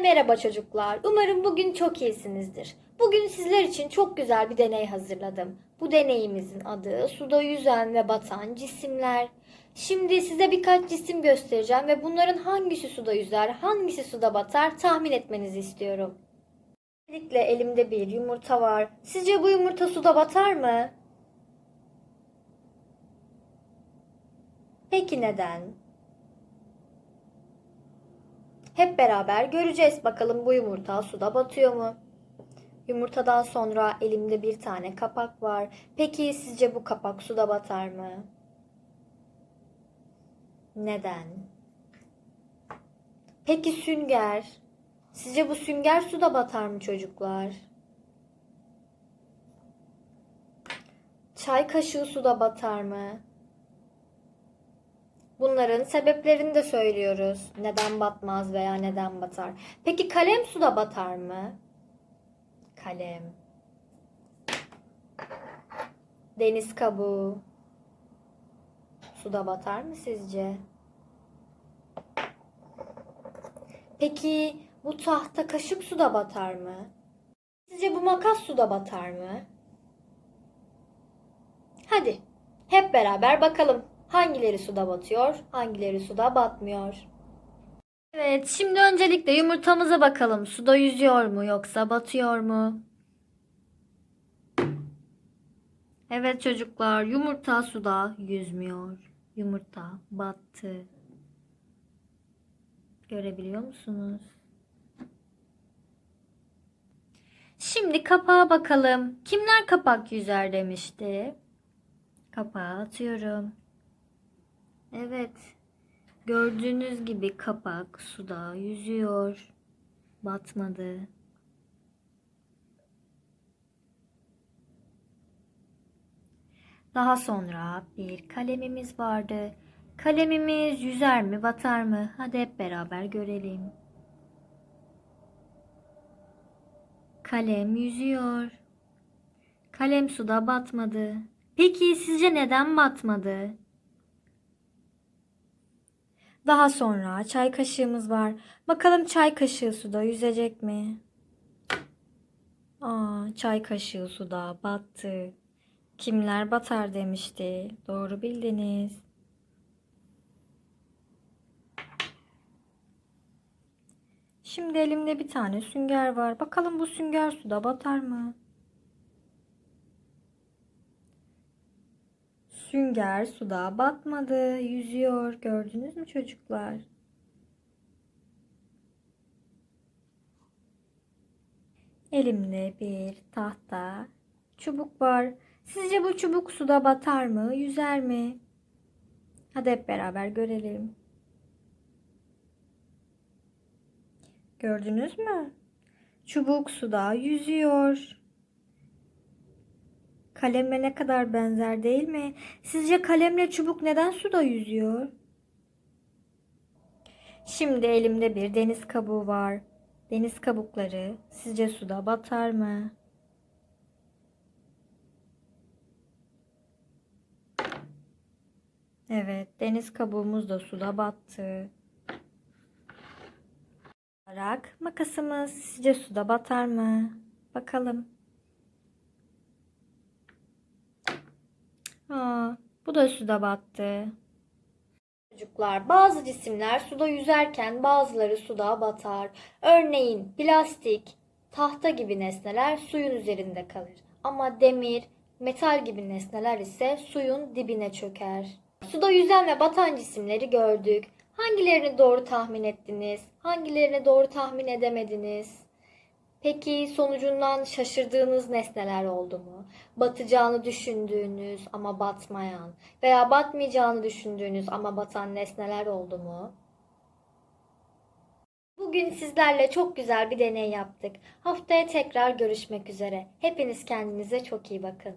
Merhaba çocuklar. Umarım bugün çok iyisinizdir. Bugün sizler için çok güzel bir deney hazırladım. Bu deneyimizin adı suda yüzen ve batan cisimler. Şimdi size birkaç cisim göstereceğim ve bunların hangisi suda yüzer, hangisi suda batar tahmin etmenizi istiyorum. Öncelikle elimde bir yumurta var. Sizce bu yumurta suda batar mı? Peki neden? Hep beraber göreceğiz bakalım bu yumurta suda batıyor mu? Yumurtadan sonra elimde bir tane kapak var. Peki sizce bu kapak suda batar mı? Neden? Peki sünger? Sizce bu sünger suda batar mı çocuklar? Çay kaşığı suda batar mı? Bunların sebeplerini de söylüyoruz. Neden batmaz veya neden batar. Peki kalem suda batar mı? Kalem. Deniz kabuğu. Suda batar mı sizce? Peki bu tahta kaşık suda batar mı? Sizce bu makas suda batar mı? Hadi hep beraber bakalım. Hangileri suda batıyor, hangileri suda batmıyor. Evet, şimdi öncelikle yumurtamıza bakalım. Suda yüzüyor mu yoksa batıyor mu? Evet çocuklar, yumurta suda yüzmüyor. Yumurta battı. Görebiliyor musunuz? Şimdi kapağa bakalım. Kimler kapak yüzer demişti? Kapağı atıyorum. Evet. Gördüğünüz gibi kapak suda yüzüyor. Batmadı. Daha sonra bir kalemimiz vardı. Kalemimiz yüzer mi, batar mı? Hadi hep beraber görelim. Kalem yüzüyor. Kalem suda batmadı. Peki sizce neden batmadı? Daha sonra çay kaşığımız var. Bakalım çay kaşığı suda yüzecek mi? Aa, çay kaşığı suda battı. Kimler batar demişti. Doğru bildiniz. Şimdi elimde bir tane sünger var. Bakalım bu sünger suda batar mı? Sünger suda batmadı, yüzüyor. Gördünüz mü çocuklar? Elimde bir tahta çubuk var. Sizce bu çubuk suda batar mı, yüzer mi? Hadi hep beraber görelim. Gördünüz mü? Çubuk suda yüzüyor. Kaleme ne kadar benzer değil mi? Sizce kalemle çubuk neden suda yüzüyor? Şimdi elimde bir deniz kabuğu var. Deniz kabukları sizce suda batar mı? Evet, deniz kabuğumuz da suda battı. Olarak makasımız sizce suda batar mı? Bakalım. Aa, bu da suda battı. Çocuklar, bazı cisimler suda yüzerken bazıları suda batar. Örneğin plastik, tahta gibi nesneler suyun üzerinde kalır. Ama demir, metal gibi nesneler ise suyun dibine çöker. Suda yüzen ve batan cisimleri gördük. Hangilerini doğru tahmin ettiniz? Hangilerini doğru tahmin edemediniz? Peki sonucundan şaşırdığınız nesneler oldu mu? Batacağını düşündüğünüz ama batmayan veya batmayacağını düşündüğünüz ama batan nesneler oldu mu? Bugün sizlerle çok güzel bir deney yaptık. Haftaya tekrar görüşmek üzere. Hepiniz kendinize çok iyi bakın.